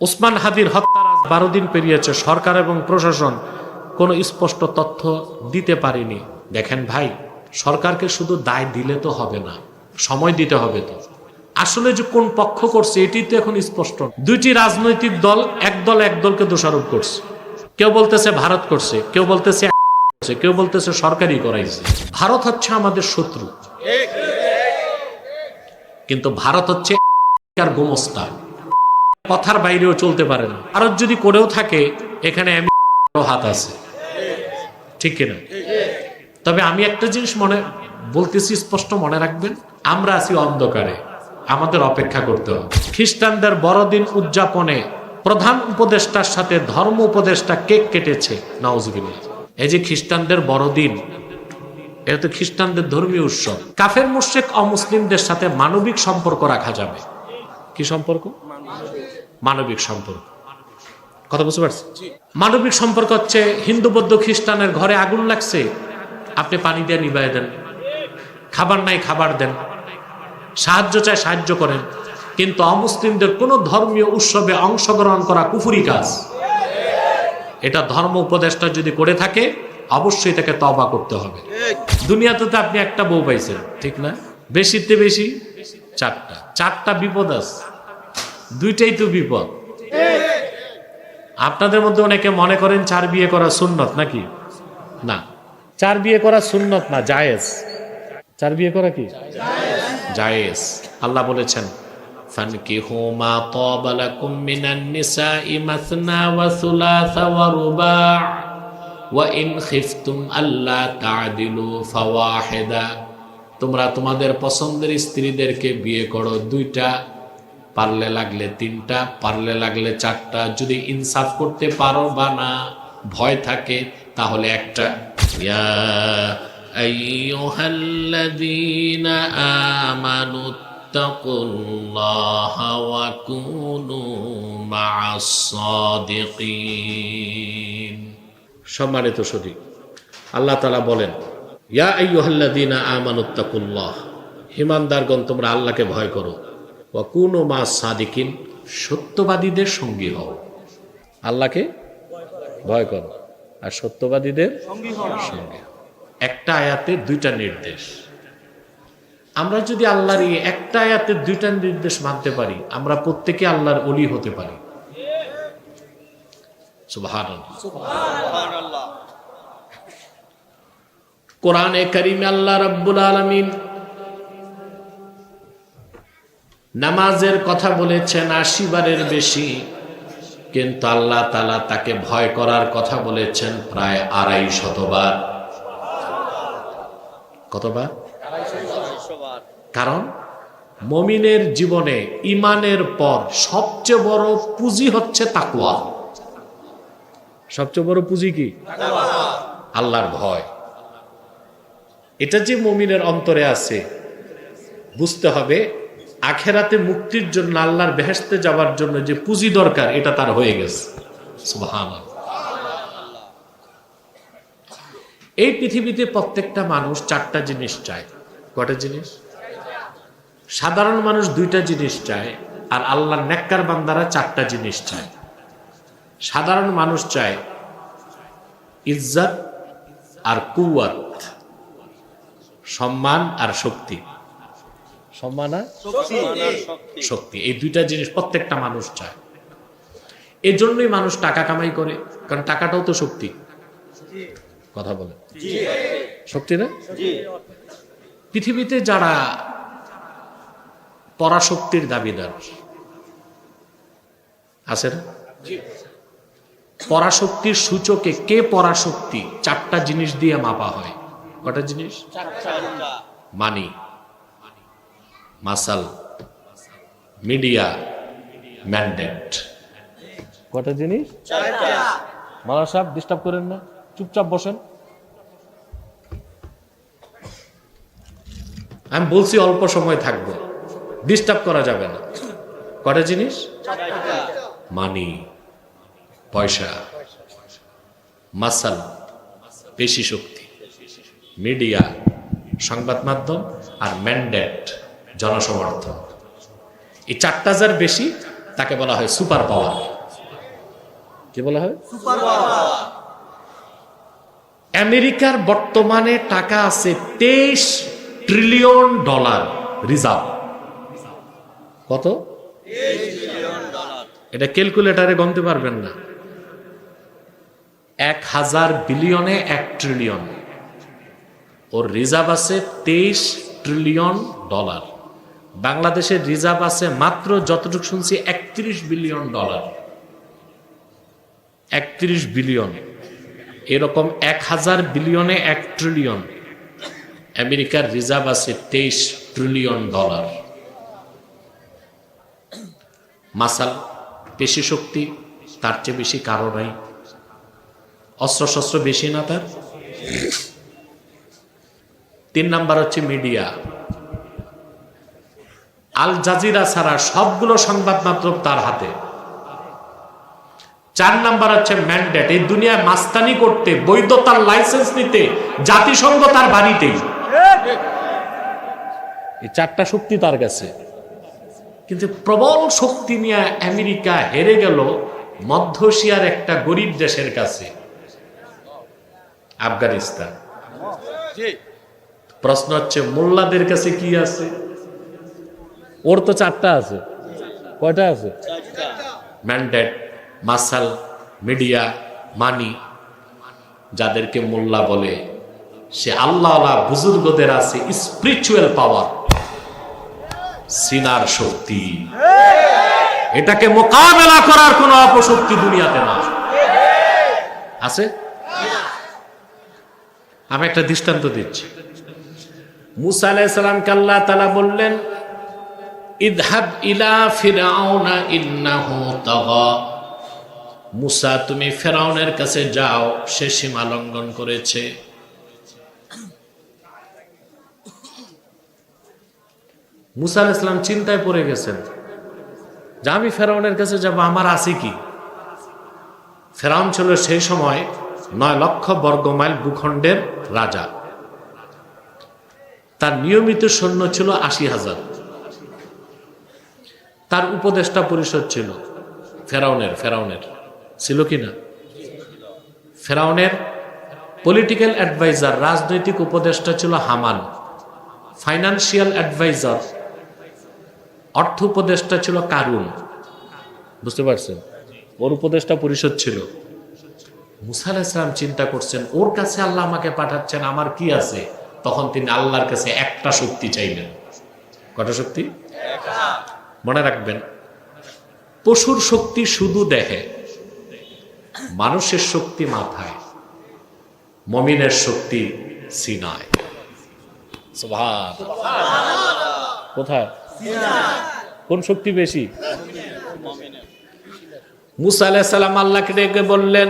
ওসমান হাদির হত্যার আজ বারো দিন পেরিয়েছে। সরকার এবং প্রশাসন কোনো স্পষ্ট তথ্য দিতে পারেনি। দেখেন ভাই, সরকারকে শুধু দায় দিলে তো হবে না, সময় দিতে হবে তো। আসলে যে কোন পক্ষ করছে, এটি তো এখন স্পষ্ট দুইটি রাজনৈতিক দল, এক দল এক দলকে দোষারোপ করছে। কেউ বলতেছে ভারত করছে, কেউ বলতেছে কেউ বলতেছে সরকারই করাইছে। ভারত হচ্ছে আমাদের শত্রু। কিন্তু ভারত হচ্ছে গোমস্তা কথার বাইরেও চলতে পারে না। ভারত যদি করেও থাকে, এখানে আমি হাত আছে। ঠিক কিনা? তবে আমি একটা জিনিস মনে, বলতেছি স্পষ্ট মনে রাখবেন, আমরা আছি অন্ধকারে, আমাদের অপেক্ষা করতে হবে। খ্রিস্টানদের বড়দিন উদযাপনে প্রধান উপদেষ্টার সাথে ধর্ম উপদেষ্টা কেক কেটেছে নওয়াজবিল্লা এই যে খ্রিস্টানদের বড়দিন, এটা তো খ্রিস্টানদের ধর্মীয় উৎসব। কাফের মুশেক অমুসলিমদের সাথে মানবিক সম্পর্ক রাখা যাবে। কি সম্পর্ক? মানবিক সম্পর্ক। কথা বুঝতে পারছি মানবিক সম্পর্ক হচ্ছে হিন্দু, বৌদ্ধ, খ্রিস্টানের ঘরে আগুন লাগছে, আপনি পানি দিয়ে নিবাই দেন। খাবার নাই, খাবার দেন। সাহায্য চায়, সাহায্য করেন। কিন্তু অমুসলিমদের কোনো ধর্মীয় উৎসবে অংশগ্রহণ করা কুফুরি কাজ। এটা ধর্ম উপদেষ্টা যদি করে থাকে, অবশ্যই তাকে তবা করতে হবে। দুনিয়াতে তো আপনি একটা বউ পাইছেন, ঠিক না? বেশিতে বেশি চারটা। চারটা বিপদ আছে। দুইটাই তো বিপদ। আপনাদের মধ্যে অনেকে মনে করেন চার বিয়ে করা সুন্নত নাকি? না। চার বিয়ে করা সুন্নত না, জায়েজ। চার বিয়ে করা কি? জায়েজ। আল্লাহ বলেছেন তোমরা তোমাদের পছন্দের স্ত্রীদেরকে বিয়ে করো দুইটা পারলে লাগলে তিনটা, পারলে লাগলে চারটা। যদি ইনসাফ করতে পারো বা না, ভয় থাকে, তাহলে একটা। সম্মানিত সদী আল্লাহ তাআলা বলেন, ইয়া আইয়ুহাল্লাযীনা আমানু তাকুল্লাহ হিমানদারগণ তোমরা আল্লাহকে ভয় করো। কোন মা সাদিকিন সত্যবাদীদের সঙ্গী হও। আল্লাহকে ভয় করো আর সত্যবাদীদের সঙ্গী একটা আয়াতে দুইটা নির্দেশ। আমরা যদি আল্লাহর এই একটা আয়াতে দুইটা নির্দেশ মানতে পারি আমরা প্রত্যেকে আল্লাহর অলি হতে পারি। কোরআনে করিমে আল্লাহ রাব্বুল আলামিন নামাজের কথা বলেছেন আশি বারের বেশি। কিন্তু আল্লাহ তালা তাকে ভয় করার কথা বলেছেন প্রায় আড়াই শতবার কতবার কারণ মমিনের জীবনে ইমানের পর সবচেয়ে বড় পুঁজি হচ্ছে তাকুয়া সবচেয়ে বড় পুঁজি কি? আল্লাহর ভয়। এটা যে মমিনের অন্তরে আছে, বুঝতে হবে আখেরাতে মুক্তির জন্য আল্লাহর বেহেস্তে যাওয়ার জন্য যে পুঁজি দরকার, এটা তার হয়ে গেছে। এই পৃথিবীতে প্রত্যেকটা মানুষ চারটা জিনিস চায়। কটা জিনিস? সাধারণ মানুষ দুইটা জিনিস চায়, আর আল্লাহর নেককার বান্দারা চারটা জিনিস চায়। সাধারণ মানুষ চায় ইজ্জত আর কুয়াত সম্মান আর শক্তি। সম্মান শক্তি এই দুইটা জিনিস প্রত্যেকটা মানুষ চায়। এই জন্যই মানুষ টাকা কামাই করে কারণ টাকাটাও তো শক্তি। কথা বলে শক্তি না? পৃথিবীতে যারা পরাশক্তির দাবিদার আছে না? পরাশক্তির সূচকে কে পরাশক্তি? চারটা জিনিস দিয়ে মাপা হয়। কটা জিনিস? মানি। মাসাল মিডিয়া ম্যান্ডেট। কটা জিনিস? মালা সাহেব ডিস্টার্ব করেন না। চুপচাপ বসেন। আমি বলছি অল্প সময় থাকব। ডিস্টার্ব করা যাবে না। কটা জিনিস? মানি পয়সা মাসাল পেশি শক্তি মিডিয়া সংবাদ মাধ্যম আর ম্যান্ডেট। জনসমর্থন। এই চারটা যার বেশি তাকে বলা হয় সুপার পাওয়ার। কি বলা হয়? সুপার আমেরিকার বর্তমানে টাকা আছে তেইশ ট্রিলিয়ন ডলার রিজার্ভ। কত? এটা ক্যালকুলেটারে গণতে পারবেন না। এক হাজার বিলিয়নে এক ট্রিলিয়ন। ওর রিজার্ভ আছে তেইশ ট্রিলিয়ন ডলার। বাংলাদেশের রিজার্ভ আছে মাত্র যতটুকু শুনছি, একত্রিশ বিলিয়ন ডলার। একত্রিশ বিলিয়ন। এরকম এক হাজার বিলিয়নে এক ট্রিলিয়ন আমেরিকার রিজার্ভ আছে তেইশ ট্রিলিয়ন ডলার। মাসাল, পেশি শক্তি, তার চেয়ে বেশি কারও নাই। অস্ত্র শস্ত্র বেশি না তার? তিন নাম্বার হচ্ছে মিডিয়া। আল জাজিরা ছাড়া সবগুলো সংবাদ মাধ্যম তার হাতে। চার নাম্বার হচ্ছে ম্যান্ডেট এই দুনিয়ায় মাস্তানি করতে বৈধতার লাইসেন্স নিতে জাতিসংঘ তার বাড়িতেই। এই চারটা শক্তি তার কাছে। কিন্তু প্রবল শক্তি নিয়ে আমেরিকা হেরে গেল মধ্য এশিয়ার একটা গরিব দেশের কাছে। আফগানিস্তান। প্রশ্ন হচ্ছে মোল্লাদের কাছে কি আছে? ওর তো চারটা আছে। কয়টা আছে? ম্যান্ডেট মাসাল মিডিয়া মানি যাদেরকে মোল্লা বলে, সে আল্লাহ বুজুর্গদের আছে স্পিরিচুয়াল পাওয়ার সিনার শক্তি। এটাকে মোকাবেলা করার কোন অপশক্তি দুনিয়াতে না। আছে? আমি একটা দৃষ্টান্ত দিচ্ছি। মুসা আলাইসালামকে আল্লাহ তালা বললেন ইদহাব ইলা ফিরাউনা ইন্নাহু তাগা। মুসা, তুমি ফেরাউনের কাছে যাও, সে সীমা লঙ্ঘন করেছে। মুসা আলাইহিস সালাম চিন্তায় পড়ে গেছেন, যে আমি ফেরাউনের কাছে যাব, আমার আছে কি? ফেরাউন ছিল সেই সময় নয় লক্ষ বর্গ মাইল ভূখণ্ডের রাজা। তার নিয়মিত সৈন্য ছিল আশি হাজার। তার উপদেষ্টা পরিষদ ছিল। ফেরাউনের ফেরাউনের। ছিল কি না? ফেরাউনের পলিটিক্যাল অ্যাডভাইজার রাজনৈতিক উপদেষ্টা ছিল হামান। ফাইনান্সিয়াল অ্যাডভাইজার অর্থ উপদেষ্টা ছিল কারুন। বুঝতে পারছেন? ওর উপদেষ্টা পরিষদ ছিল। মুসা চিন্তা করছেন, ওর কাছে আল্লাহ আমাকে পাঠাচ্ছেন, আমার কি আছে? তখন তিনি আল্লাহর কাছে একটা শক্তি চাইলেন। কটা শক্তি? মনে রাখবেন পশুর শক্তি শুধু দেখে মানুষের শক্তি মাথায় মমিনের শক্তি সিনায় সুবহান। কোথায় কোন শক্তি বেশি মুসা আলাইসালাম আল্লাহকে ডেকে বললেন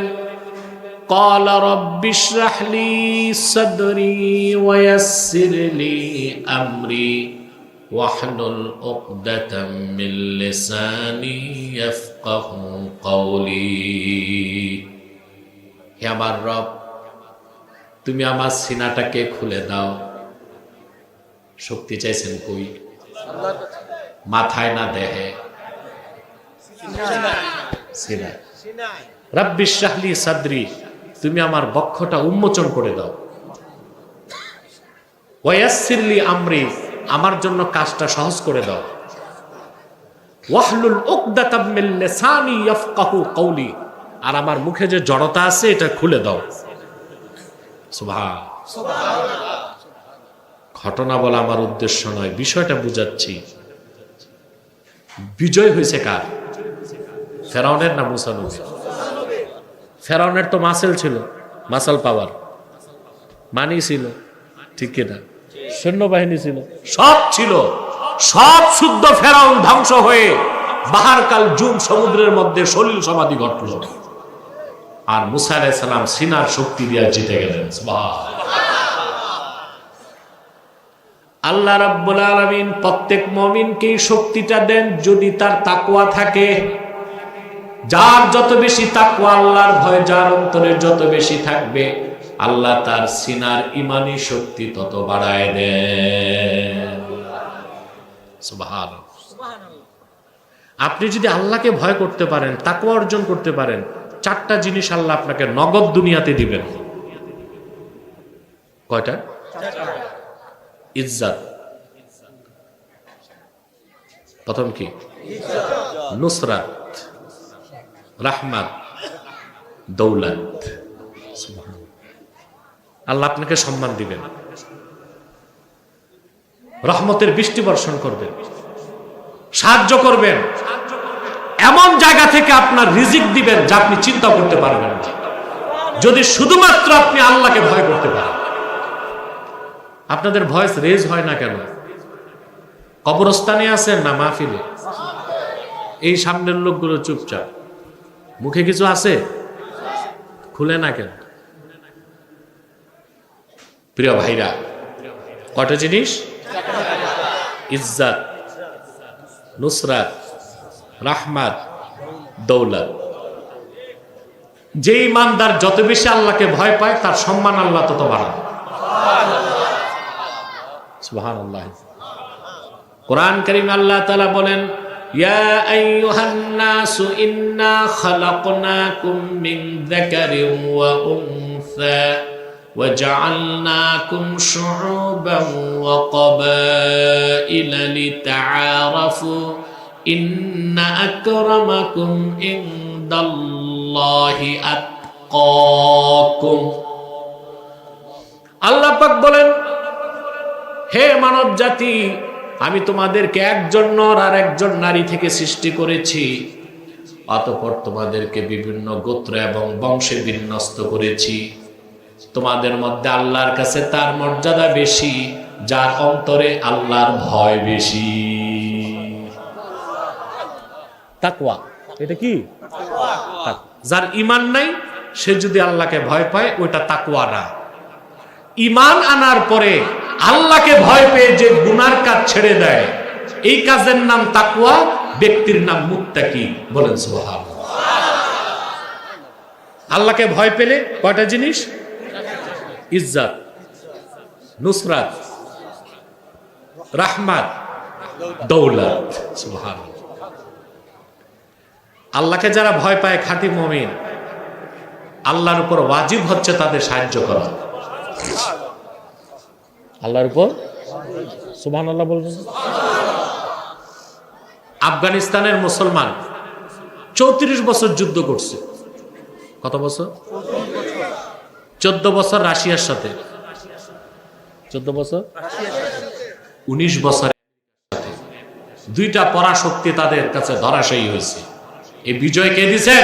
قال رب اشرح لي صدري ويسر لي أمري واحلل عقدة من لساني يفقه قولي হে আমার রব তুমি আমার সিনাটাকে খুলে দাও শক্তি চাইছেন কই মাথায় না দেহে সিনা রাব্বিশ শাহলি সাদরি তুমি আমার বক্ষটা উন্মোচন করে দাও ওয়াসিরলি আমরি আমার জন্য কাজটা সহজ করে দাও। ওয়াহলুল উকদাতাম মিন লিসানি ইয়াফকাহু কওলি। আর আমার মুখে যে জড়তা আছে, এটা খুলে দাও। ঘটনা বলা আমার উদ্দেশ্য নয়, বিষয়টা বুঝাচ্ছি। বিজয় হয়েছে কার? ফেরাউনের না মুসা ফেরাউনের তো মাসেল ছিল, মাসাল পাওয়ার। মানি ছিল, ঠিক কিনা? সৈন্যবাহিনী ছিল। সব ছিল। সব শুদ্ধ ফেরাউন ধ্বংস হয়ে বাহারকাল জুম সমুদ্রের মধ্যে সলিল সমাধি ঘটল। আর মুসা সালাম সিনার শক্তি দিয়া জিতে গেলেন। আল্লাহ রাব্বুল আলামিন প্রত্যেক মমিনকেই শক্তিটা দেন যদি তার তাকওয়া থাকে। যার যত বেশি তাকওয়া আল্লাহর ভয়, যার অন্তরে যত বেশি থাকবে আল্লাহ তার সিনার ইমানি শক্তি তত বাড়ায় দেন। আপনি যদি আল্লাহকে ভয় করতে পারেন তাকে অর্জন করতে পারেন চারটা জিনিস আল্লাহ আপনাকে নগদ দুনিয়াতে দিবেন। কয়টা? ইজ্জাত। প্রথম কি? নুসরাত। রাহমাত। দৌলত। আল্লাহ আপনাকে সম্মান দিবেন। রহমতের বৃষ্টি বর্ষণ করবেন। সাহায্য করবেন। এমন জায়গা থেকে আপনার রিজিক দিবেন যা আপনি চিন্তা করতে পারবেন যদি শুধুমাত্র আপনি আল্লাহকে ভয় করতে পারেন। আপনাদের ভয়েস রেজ হয় না কেন? কবরস্থানে আছেন না মাহফিলে? এই সামনের লোকগুলো চুপচাপ। মুখে কিছু আছে? খুলে না কেন? প্রিয় ভাইরা কটা জিনিস? ইজ্জাত, নুসরাত, রাহমাত, দৌলত। যে ইমানদার যত বেশি আল্লাহকে ভয় পায়, তার সম্মান আল্লাহ তত বাড়ান সুবহানাল্লাহ। কোরআন করিম আল্লাহ তাআলা বলেন وجعلناكم شعوبا وقبائل لتعارفوا إن أكرمكم عند الله أتقاكم আল্লাহ পাক বলেন হে মানব জাতি আমি তোমাদেরকে একজন নর আর একজন নারী থেকে সৃষ্টি করেছি অতপর তোমাদেরকে বিভিন্ন গোত্র এবং বংশে বিন্যস্ত করেছি তোমাদের মধ্যে আল্লাহর কাছে তার মর্যাদা বেশি, যার অন্তরে আল্লাহর ভয় বেশি। তাকওয়া। এটা কি? যার ইমান নাই, সে যদি আল্লাহকে ভয় পায়, ওইটা তাকওয়া না। ইমান আনার পরে আল্লাহকে ভয় পেয়ে যে গুনার কাজ ছেড়ে দেয়, এই কাজের নাম তাকুয়া ব্যক্তির নাম মুত্তাকি। বলেন সুবহান আল্লাহকে ভয় পেলে কয়টা জিনিস? ইজ্জাত নুসরাত রাহমাত দৌলত আল্লাহকে যারা ভয় পায় খাঁটি মমিন আল্লাহর উপর ওয়াজিব হচ্ছে তাদের সাহায্য করা। আল্লাহর উপর? সুবহান আল্লাহ বলবেন। আফগানিস্তানের মুসলমান চৌত্রিশ বছর যুদ্ধ করছে। কত বছর? চোদ্দ বছর রাশিয়ার সাথে। চোদ্দ বছর? উনিশ বছর। দুইটা পরাশক্তি তাদের কাছে ধরাশায়ী হয়েছে। এই বিজয় কে দিছে?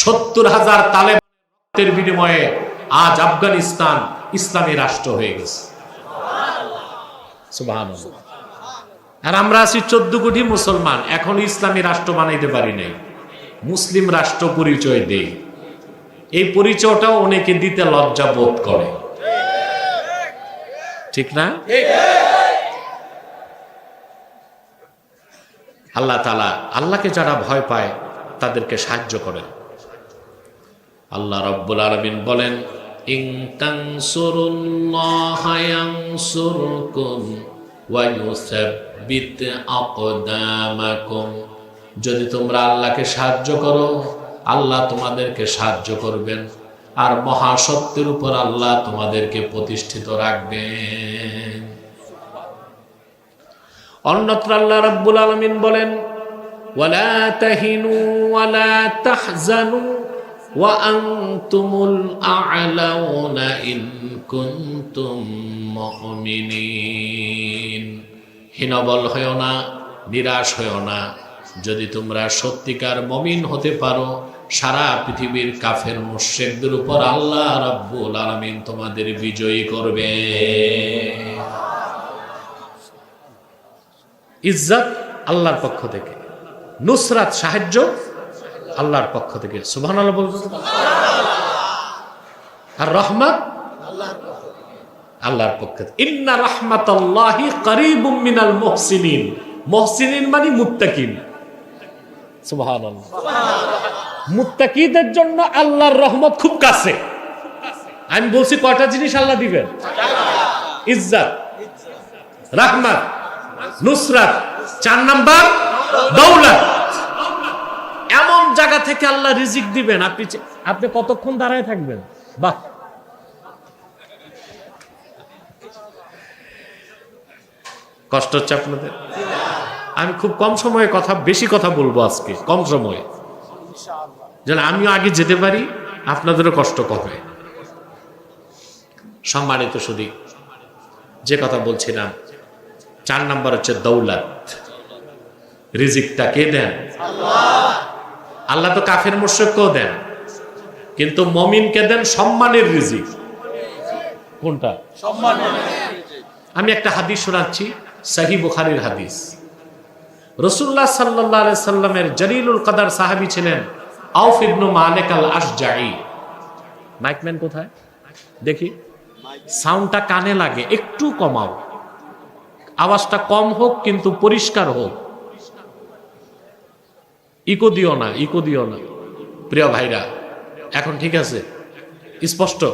সত্তর হাজার তালেবানের বিনিময়ে আজ আফগানিস্তান ইসলামী রাষ্ট্র হয়ে গেছে। আর আমরা আছি চোদ্দ কোটি মুসলমান, এখন ইসলামী রাষ্ট্র বানাইতে পারি নাই। মুসলিম রাষ্ট্র পরিচয় দেই। এই পরিচয়টাও অনেকে দিতে লজ্জা বোধ করে। ঠিক না? আল্লাহ তালা আল্লাহকে যারা ভয় পায়, তাদেরকে সাহায্য করেন। আল্লাহ রব্বুল আলমিন বলেন যদি তোমরা আল্লাহকে সাহায্য করো আল্লাহ তোমাদেরকে সাহায্য করবেন। আর মহাসত্যের উপর আল্লাহ তোমাদেরকে প্রতিষ্ঠিত রাখবেন। অন্যত্র আল্লাহ রাব্বুল আলামিন বলেন হীনবল হয়েও না, নিরাশ হয়েও না। যদি তোমরা সত্যিকার মমিন হতে পারো সারা পৃথিবীর কাফের মুশ্রিকদের উপর আল্লাহ রাব্বুল আলামিন তোমাদের বিজয়ী করবে। ইজ্জত আল্লাহর পক্ষ থেকে, নুসরাত সাহায্য আল্লাহর পক্ষ থেকে। সুবহান আল্লাহ বলবেন আর রহমত আল্লাহর পক্ষ থেকে। ইন্না রহমাতাল্লাহি করিবুম মিনাল মুহসিনিন। মুহসিনিন মানে মুত্তাকিন। সুবহানাল্লাহ। মুত্তাকিদের জন্য আল্লাহর রহমত খুব কাছে। আমি বলছি কয়টা জিনিস আল্লাহ দিবেন? ইজ্জত, রাহমাত, নুসরাত, চার নাম্বার, দৌলত। এমন জায়গা থেকে আল্লাহ রিজিক দিবেন। আপনি আপনি কতক্ষণ দাঁড়ায় থাকবেন? বাহ। কষ্ট হচ্ছে আপনাদের? আমি খুব কম সময়ে কথা বেশি কথা বলব আজকে, কম সময়ে। যেন আমিও আগে যেতে পারি, আপনাদেরও কষ্ট কমে। সম্মানিত শুধু যে কথা বলছিলাম, চার নাম্বার হচ্ছে দৌলত। রিজিকটা কে দেন? আল্লাহ। তো কাফের মোর্শেককেও দেন। কিন্তু মমিনকে দেন সম্মানের রিজিক। কোনটা? আমি একটা হাদিস শোনাচ্ছি, সাহি বুখারির হাদিস। রসুল্লাহ সাল্লাহ সাল্লামের জলিলুল কাদার সাহাবি ছিলেন। আউফ ইবনু মালেক আল আশজাই মাইকম্যান কোথায়? দেখি। সাউন্ডটা কানে লাগে, একটু কমাও। আওয়াজটা কম হোক, কিন্তু পরিষ্কার হোক। ইকো দিও না, ইকো দিও না। প্রিয় ভাইরা, এখন ঠিক আছে? স্পষ্ট?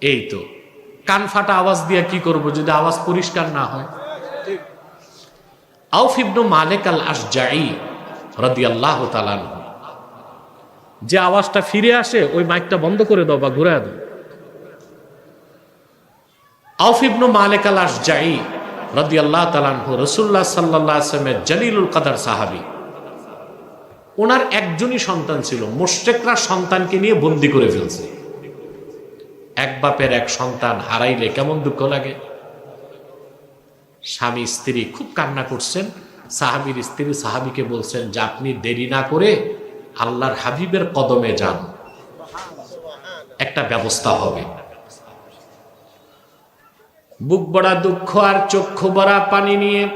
এই তো। কান ফাটা আওয়াজ দিয়ে কি করব যদি আওয়াজ পরিষ্কার না হয়? আউফ ইবনু মালেক আল আশজাই রাদিয়াল্লাহু তাআলা। যে আওয়াজটা ফিরে আসে, ওই মাইকটা বন্ধ করে দাও বা ঘুরে দাও। আউফ ইবনু মালেক আল আশজাই রাদিয়াল্লাহু তাআলা আনহু, রাসূলুল্লাহ সাল্লাল্লাহু আলাইহি ওয়াসাল্লামের জলিলুল কাদার সাহাবী। ওনার একজনই সন্তান ছিল মোশেকরা সন্তানকে নিয়ে বন্দি করে ফেলছে। এক বাপের এক সন্তান হারাইলে কেমন দুঃখ লাগে? স্বামী, স্ত্রী খুব কান্না করছেন, সাহাবির স্ত্রী সাহাবিকে বলছেন, যে আপনি দেরি না করে আল্লাহর হাবিবের কদমে যান। একটা ব্যবস্থা হবে। বুক বড়া দুঃখ আর চক্ষু বড়া পানি নিয়ে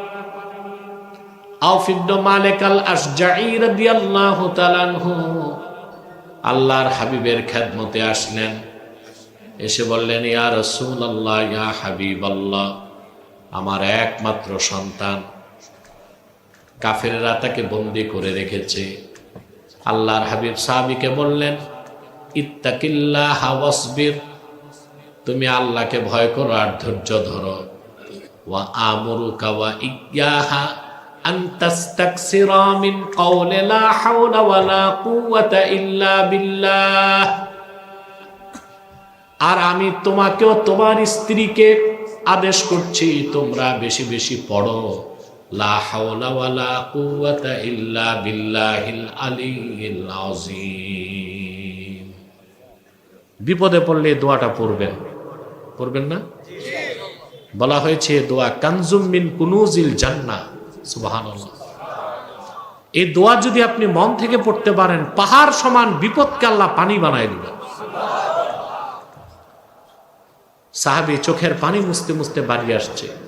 আল্লাহর হাবিবের খেদমতে আসলেন। এসে বললেন, ইয়া রাসূলুল্লাহ, ইয়া হাবিবাল্লাহ, আমার একমাত্র সন্তান। কাফেররা তাকে বন্দি করে রেখেছে। আল্লাহর হাবিব সাহাবিকে বললেন, ইত্তাকিল্লাহ ওয়াসবির, তুমি আল্লাহকে ভয় করো আর ধৈর্য ধরো। ওয়া আমরুকা ওয়া ইয়াহা আর আমি তোমাকেও তোমার স্ত্রীকে আদেশ করছি, তোমরা বেশি বেশি পড়ো। লা বিপদে পড়লে দোয়াটা পড়বেন। পড়বেন না? বলা হয়েছে, দোয়া কানজুম মিন কুনুজিল জান্নাহ সুবহানাল্লাহ। এই দোয়া যদি আপনি মন থেকে পড়তে পারেন, পাহাড় সমান বিপদকে আল্লাহ পানি বানায় দিবেন। সাহাবি চোখের পানি মুছতে মুছতে বাড়ি আসছে।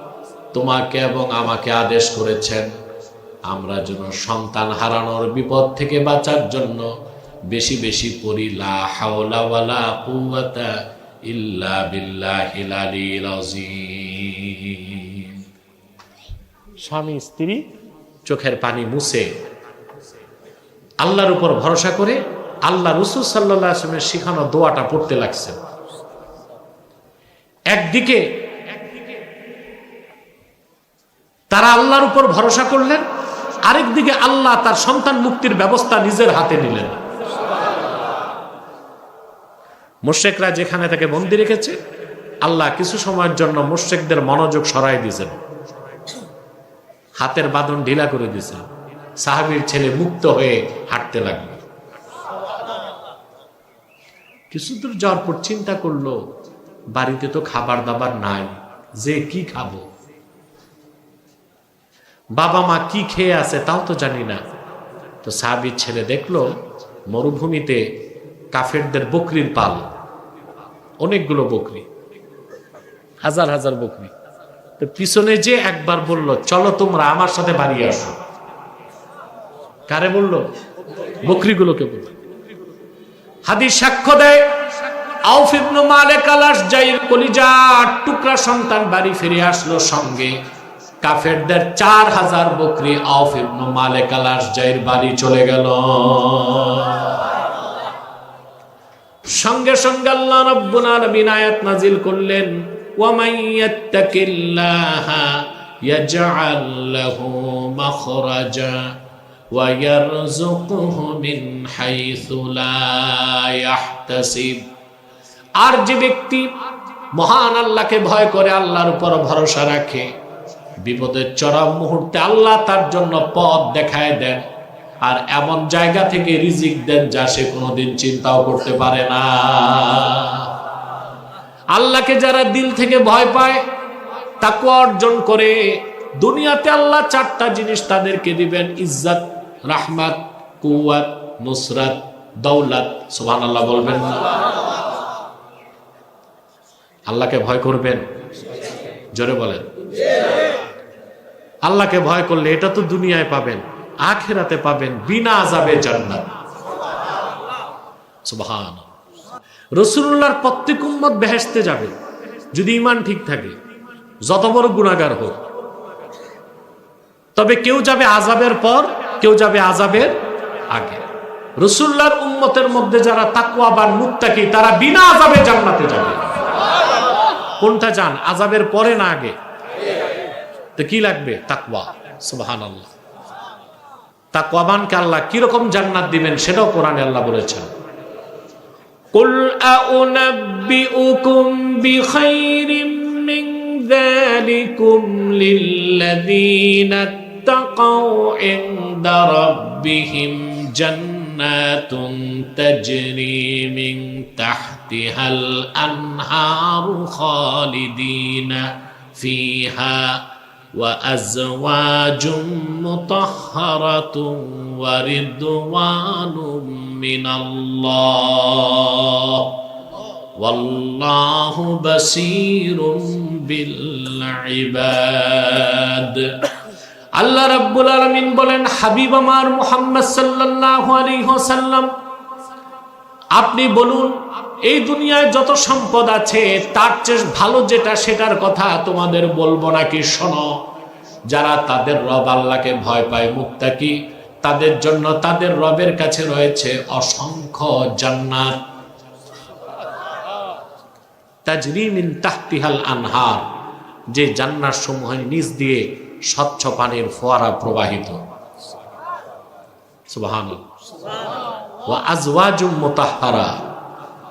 তোমাকে এবং আমাকে আদেশ করেছেন আমরা যেন সন্তান হারানোর বিপদ থেকে বাঁচার জন্য বেশি বেশি পড়ি লা হাওলা ওয়ালা কুওয়াতা ইল্লা বিল্লাহিল আলিয়্যিল আযীম। স্বামী স্ত্রী চোখের পানি মুছে আল্লাহর উপর ভরসা করে আল্লাহ রসুল সাল্লাহ আসলামের শিখানো দোয়াটা পড়তে লাগছে একদিকে তারা আল্লাহর উপর ভরসা করলেন আরেকদিকে আল্লাহ তার সন্তান মুক্তির ব্যবস্থা নিজের হাতে নিলেন। মোশেকরা যেখানে তাকে বন্দি রেখেছে, আল্লাহ কিছু সময়ের জন্য মোশেকদের মনোযোগ সরাই দিয়েছেন। হাতের বাঁধন ঢিলা করে দিয়েছেন। সাহাবির ছেলে মুক্ত হয়ে হাঁটতে লাগল। কিছু দূর যাওয়ার পর চিন্তা করল, বাড়িতে তো খাবার দাবার নাই, যে কি খাব? বাবা মা কি খেয়ে আছে তাও তো জানি না। তো সাহাবির ছেলে দেখল, মরুভূমিতে কাফেরদের বকরির পাল। অনেকগুলো বকরি। হাজার হাজার বকরি। তো পিছনে যে একবার বলল, চলো তোমরা আমার সাথে বাড়ি আসো। কারে বলল? বকরিগুলোকে বলল। হাদিস সাক্ষ্য দেয়, আউফ ইবনু মালিক আলাস জাইর কলিজা টুকরা সন্তান বাড়ি ফিরে আসলো সঙ্গে। কাফেরদের চার হাজার বকরি আউফ ইবনু মালিক আলাস জাইর বাড়ি চলে গেল। সঙ্গে সঙ্গে আল্লাহ রাব্বুল আলামিন আয়াত নাজিল করলেন ওয়ামান ইয়াত্তাকিল্লাহা ইয়াজআল লাহু মাখরাজা ওয়া ইয়ারযুকুহু মিন হাইথু লা ইয়াহতাসিব আর যে ব্যক্তি মহান আল্লাহকে ভয় করে, আল্লাহর উপর ভরসা রাখে বিপদের চরম মুহূর্তে আল্লাহ তার জন্য পথ দেখায় দেন। আর এমন জায়গা থেকে রিজিক দেন যা সে কোনোদিন চিন্তাও করতে পারে না। আল্লাহকে যারা দিল থেকে ভয় পায় তাকে অর্জন করে, দুনিয়াতে আল্লাহ চারটা জিনিস তাদেরকে দিবেন, ইজ্জত, রাহমাত কুয়াত নুসরাত, দৌলত। সুবহান আল্লাহ বলবেন না। আল্লাহকে ভয় করবেন? জোরে বলেন। আল্লাহকে ভয় করলে এটা তো দুনিয়ায় পাবেন, আখেরাতে পাবেন বিনা আজাবে জান্নাত। সুবহান রসুল্লাহর প্রত্যেক উম্মত বেহেস্তে যাবে, যদি ইমান ঠিক থাকে, যত বড় গুণাগার হোক। তবে কেউ যাবে আজাবের পর, কেউ যাবে আজাবের আগে। রসুল্লাহর উম্মতের মধ্যে যারা তাকুয়া বা মুত্তাকি, তারা বিনা আজাবে জান্নাতে যাবে। কোনটা যান আজাবের পরে না আগে? তো কি লাগবে তাকওয়া সুবহান আল্লাহ তাকওয়াবানকে আল্লাহ কিরকম জান্নাত দিবেন সেটাও কোরআনে আল্লাহ বলেছেন قل أنبئكم بخير من ذلكم للذين اتقوا عند ربهم جنات تجري من تحتها الأنهار خالدين فيها وأزواج مطهرة ورضوان من الله والله بصير بالعباد আল্লাহ রাব্বুল আলামিন বলেন হাবিব আমার মুহাম্মদ সাল্লাল্লাহু আলাইহি ওয়াসাল্লাম আপনি বলুন, এই দুনিয়ায় যত সম্পদ আছে, তার চেয়ে ভালো যেটা সেটার কথা তোমাদের বলব নাকি শোনো? যারা তাদের রব আল্লাহকে ভয় পায় মুক্তাকি তাদের জন্য তাদের রবের কাছে রয়েছে অসংখ্য জান্নাত। তাজরিমিন আনহার, যে জান্নার সমূহের নিচ দিয়ে স্বচ্ছ পানির ফোয়ারা প্রবাহিত। সুবহানাল্লাহ। আজওয়াজুম মুতাহহারা।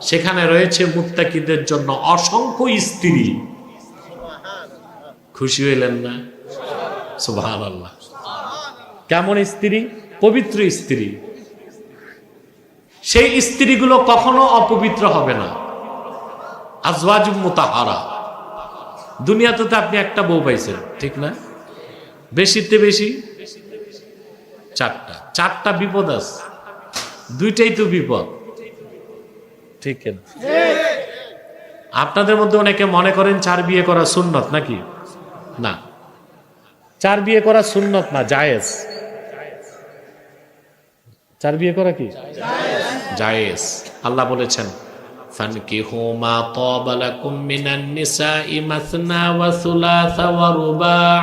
সেখানে রয়েছে মুত্তাকিদের জন্য অসংখ্য স্ত্রী। খুশি হইলেন না? সুবহানাল্লাহ। কেমন স্ত্রী? পবিত্র স্ত্রী। সেই স্ত্রীগুলো কখনো অপবিত্র হবে না। আজওয়াজুম মুতাহারা দুনিয়াতে তো আপনি একটা বউ পাইছেন, ঠিক না? বেশিতে বেশি? চারটা। চারটা বিপদ আছে। দুইটাই তো বিপদ। ঠিক আপনাদের মধ্যে অনেকে মনে করেন চার বিয়ে করা সুন্নত নাকি? না। চার বিয়ে করা সুন্নত না, জায়েজ। চার বিয়ে করা কি? জায়েজ। আল্লাহ বলেছেন, ফানকিহু মা তাবা লাকুম মিনান নিসাই মাসনা ওয়া সুলাসা ওয়া রুবা'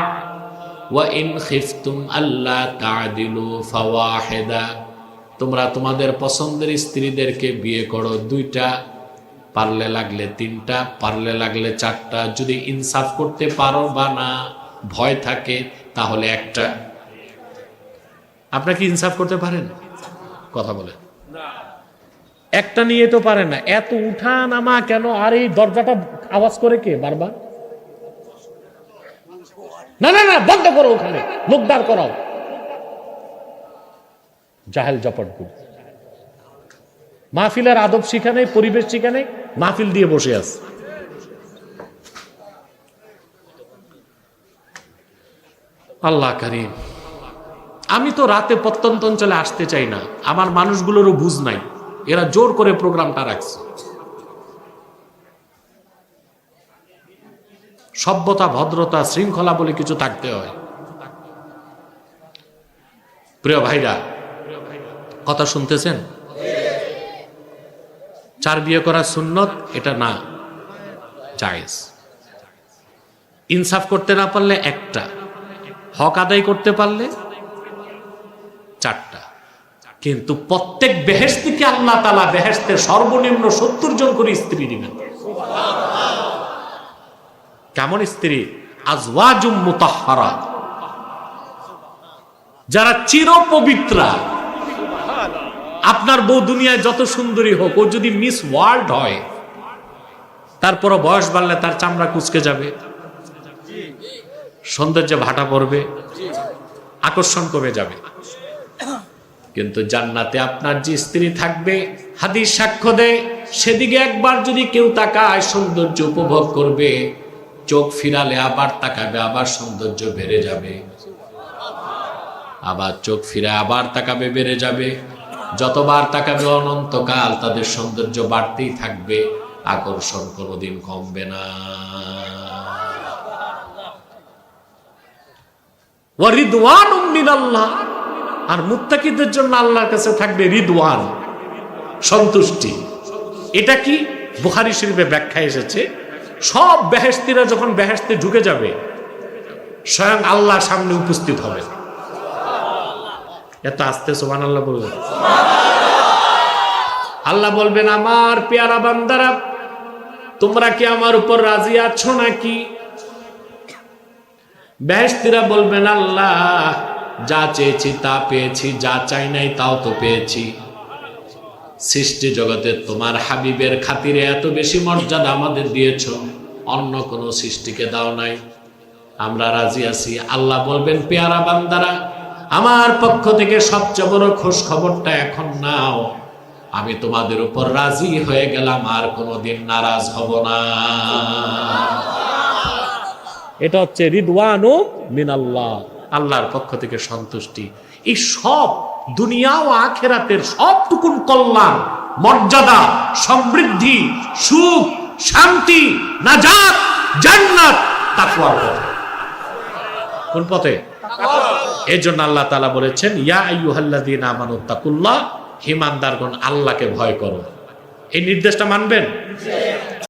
ওয়া ইন খিফতুম আল্লা তা'দিলু ফাওয়াহিদা। তোমরা তোমাদের পছন্দের স্ত্রীদেরকে বিয়ে করো। দুইটা পারলে লাগলে তিনটা, পারলে লাগলে চারটা। যদি ইনসাফ করতে পারো বা না, ভয় থাকে, তাহলে একটা। আপনার কি ইনসাফ করতে পারেন? কথা বলে একটা নিয়ে তো পারে না। এত উঠা নামা কেন? আর এই দরজাটা আওয়াজ করে কে? বারবার? না না না, বন্ধ করো ওখানে। মুখ দাঁড় করাও। জাহেল জপটগুলো মাহফিলের আদব শিখানে, পরিবেশ শিখানে মাহফিল দিয়ে বসে আছে। আল্লাহ করিম, আমি তো রাতে প্রত্যন্ত অঞ্চলে আসতে চাই না। আমার মানুষগুলোরও বুঝ নাই। এরা জোর করে প্রোগ্রামটা রাখছে। সভ্যতা, ভদ্রতা, শৃঙ্খলা বলে কিছু থাকতে হয়। প্রিয় ভাইরা কথা শুনতেছেন? চার বিয়ে করা সুন্নত, এটা না। জায়েজ। ইনসাফ করতে না পারলে একটা। হক আদায় করতে পারলে চারটা। কিন্তু প্রত্যেক বেহেস্তিকে আল্লাহ তালা বেহেস্তের সর্বনিম্ন সত্তর জন করে স্ত্রী দিবেন। কেমন স্ত্রী? আজওয়াজুম মুতাহারা যারা চির পবিত্রা আপনার বউ দুনিয়ায় যত সুন্দরী হোক, ও যদি মিস ওয়ার্ল্ড হয়, তারপরও বয়স বাড়লে তার চামড়া কুচকে যাবে। সৌন্দর্য ভাটা পড়বে, আকর্ষণ কমে যাবে। কিন্তু জান্নাতে আপনার যে স্ত্রী থাকবে, হাদিস সাক্ষ্য দেয়, সেদিকে একবার যদি কেউ তাকায়, সৌন্দর্য উপভোগ করবে, চোখ ফিরালে আবার তাকাবে, আবার সৌন্দর্য বেড়ে যাবে। আবার চোখ ফিরে আবার তাকাবে, বেড়ে যাবে। যতবার তাকাবে অনন্তকাল, তাদের সৌন্দর্য বাড়তেই থাকবে, আকর্ষণ কোনোদিন কমবে না। ওয়ারিদওয়ান মিনাল্লাহ। আর মুত্তাকিদের জন্য আল্লাহর কাছে থাকবে রিদওয়ান, সন্তুষ্টি। এটা কি? বুখারি শরীফে ব্যাখ্যা এসেছে, সব বেহেস্তিরা যখন বেহেস্তে ঢুকে যাবে, স্বয়ং আল্লাহ সামনে উপস্থিত হবে। এত আস্তে সোমান আল্লাহ বলবেন আল্লাহ বলবেন, আমার পেয়ারা বান্দারা, তোমরা কি আমার উপর রাজি আছো নাকি? বেহেস্তিরা বলবেন, আল্লাহ, যা চেয়েছি তা পেয়েছি, যা চাই নাই তাও তো পেয়েছি। সৃষ্টি জগতে তোমার হাবিবের খাতিরে এত বেশি মর্যাদা আমাদের দিয়েছ, অন্য কোন সৃষ্টিকে দাও নাই। আমরা রাজি আছি। আল্লাহ বলবেন, পেয়ারা বান্দারা আমার পক্ষ থেকে সবচেয়ে বড় খোঁজ খবরটা এখন নাও। আমি তোমাদের উপর রাজি হয়ে গেলাম, আর কোনোদিন নারাজ হব না। এটা হচ্ছে রিদওয়ানু মিনাল্লাহ, আল্লাহর পক্ষ থেকে সন্তুষ্টি। এই সব দুনিয়া ও আখেরাতের সবটুকুন কল্যাণ, মর্যাদা, সমৃদ্ধি, সুখ, শান্তি, নাজাত, জান্নাত, তাকওয়ার পথে। কোন পথে? এই জন্য আল্লাহ তালা বলেছেন, ইয়া আইহাল্লাদিন আমানুত্তাকুল্লাহ হিমানদারগণ আল্লাহকে ভয় করো। এই নির্দেশটা মানবেন?